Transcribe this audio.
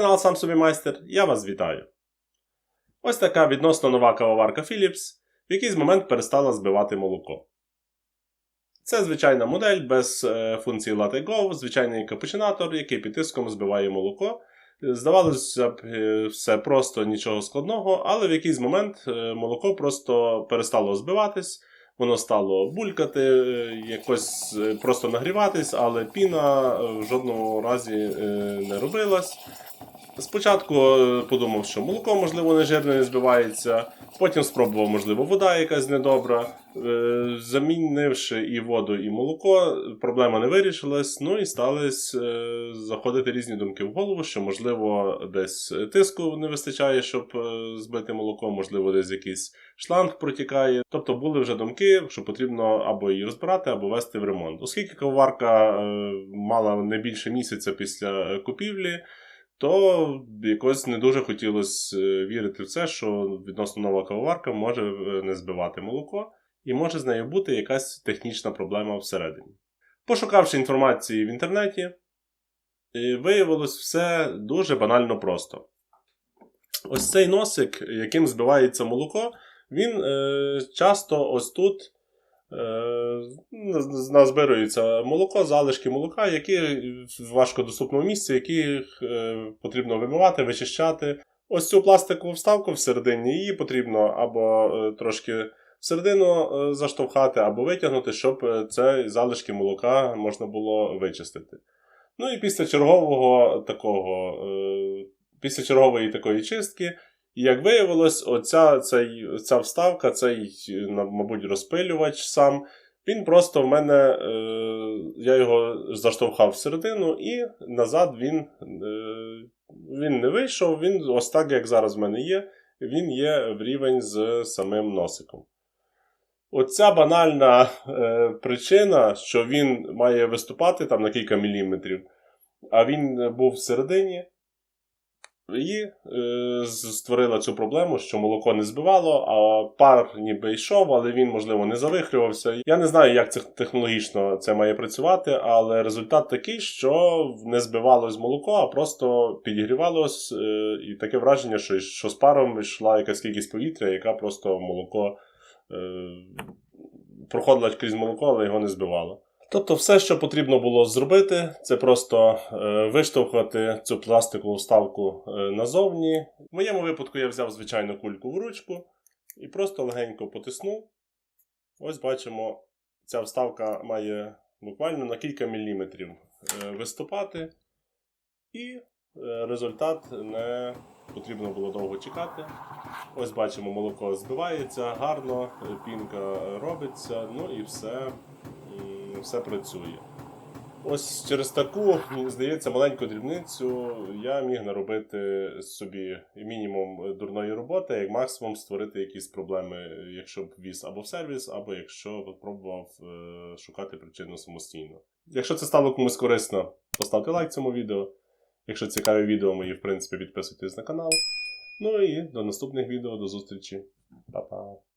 канал Сам собі майстер, я вас вітаю. Ось така відносно нова кавоварка Philips в якийсь момент перестала збивати молоко. Це звичайна модель без е, функції Latte Go, звичайний капучинатор, який під тиском збиває молоко. Здавалося б, е, все просто нічого складного, але в якийсь момент е, молоко просто перестало збиватись, воно стало булькати, якось просто нагріватись, але піна в жодному разі не робилась. Спочатку е, подумав, що молоко, можливо, не жирне не збивається. Потім спробував, можливо, вода якась недобра. Е, Замінивши і воду, і молоко, проблема не вирішилась. Ну і стали е, заходити різні думки в голову, що, можливо, десь тиску не вистачає, щоб збити молоко, можливо, десь якийсь шланг протікає. Тобто були вже думки, що потрібно або її розбирати, або вести в ремонт. Оскільки кавоварка е, мала не більше місяця після купівлі то якось не дуже хотілося е, вірити в це, що відносно нова кавоварка може е, не збивати молоко, і може з нею бути якась технічна проблема всередині. Пошукавши інформації в інтернеті, е, виявилось все дуже банально просто. Ось цей носик, яким збивається молоко, він е, часто ось тут назбирується молоко, залишки молока, які в важкодоступному місці, які е, потрібно вимивати, вичищати. Ось цю пластикову вставку всередині її потрібно або е, трошки всередину е, заштовхати, або витягнути, щоб е, це залишки молока можна було вичистити. Ну і після чергового такого, е, після чергової такої чистки. І як виявилось, оця цей, ця вставка, цей, мабуть, розпилювач сам, він просто в мене, е, я його заштовхав всередину, і назад він, е, він не вийшов, він ось так, як зараз в мене є, він є в рівень з самим носиком. Оця банальна е, причина, що він має виступати там на кілька міліметрів, а він був всередині, і е, створила цю проблему, що молоко не збивало, а пар ніби йшов, але він, можливо, не завихрювався. Я не знаю, як це технологічно це має працювати, але результат такий, що не збивалось молоко, а просто підігрівалось, е, і таке враження, що, що з паром йшла якась кількість повітря, яка просто молоко е, проходила крізь молоко, але його не збивала. Тобто, все, що потрібно було зробити, це просто е, виштовхувати цю пластикову вставку е, назовні. В моєму випадку я взяв звичайну кульку в ручку і просто легенько потиснув. Ось бачимо, ця вставка має буквально на кілька міліметрів е, виступати, і результат не потрібно було довго чекати. Ось бачимо, молоко збивається гарно, пінка робиться, ну і все, все працює. Ось через таку, мені здається, маленьку дрібницю я міг наробити собі мінімум дурної роботи, як максимум створити якісь проблеми, якщо б віз або в сервіс, або якщо б пробував е, шукати причину самостійно. Якщо це стало комусь корисно, поставте лайк цьому відео. Якщо цікаві відео мої, в принципі, підписуйтесь на канал. Ну і до наступних відео, до зустрічі. Па-па.